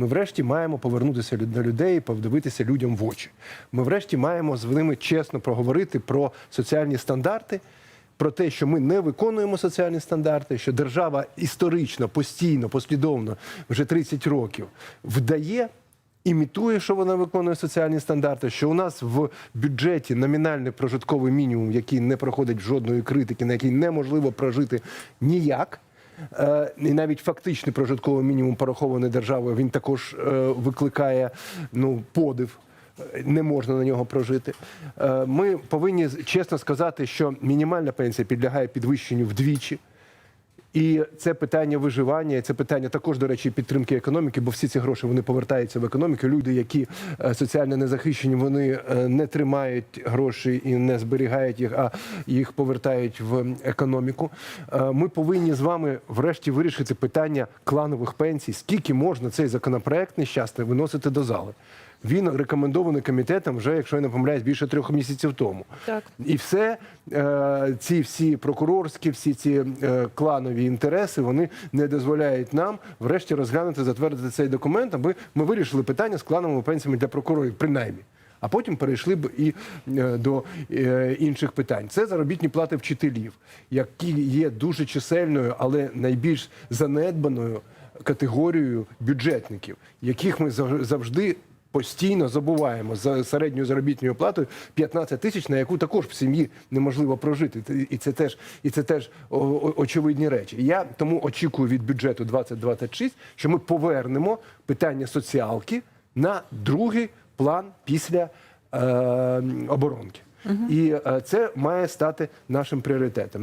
Ми врешті маємо повернутися до людей і подивитися людям в очі. Ми врешті маємо з ними чесно проговорити про соціальні стандарти. Про те, що ми не виконуємо соціальні стандарти, що держава історично, постійно, послідовно вже 30 років вдає, імітує, що вона виконує соціальні стандарти, що у нас в бюджеті номінальний прожитковий мінімум, який не проходить жодної критики, на який неможливо прожити ніяк. Е, І навіть фактичний прожитковий мінімум порахований державою, він також е, викликає ну, подив. Не можна на нього прожити. Е, Ми повинні чесно сказати, що мінімальна пенсія підлягає підвищенню вдвічі. І це питання виживання, це питання також, до речі, підтримки економіки, бо всі ці гроші вони повертаються в економіку. Люди, які е, соціально незахищені, вони е, не тримають гроші і не зберігають їх, а їх повертають в економіку. Е, Ми повинні з вами врешті вирішити питання кланових пенсій. Скільки можна цей законопроект нещасний виносити до зали? Він рекомендований комітетом вже, якщо я не помиляюсь, більше трьох місяців тому. Так. І все е, ці всі прокурорські, всі ці е, кланові інтереси, вони не дозволяють нам врешті розглянути, затвердити цей документ, аби ми вирішили питання з клановими пенсіями для прокурорів, принаймні. А потім перейшли б і е, до інших питань. Це заробітні плати вчителів, які є дуже чисельною, але найбільш занедбаною категорією бюджетників, яких ми зав- завжди постійно забуваємо за середньою заробітною платою 15 тисяч, на яку також в сім'ї неможливо прожити. І це теж, і це теж очевидні речі. Я тому очікую від бюджету 2026, що ми повернемо питання соціалки на другий план після е, оборонки. І е, це має стати нашим пріоритетом.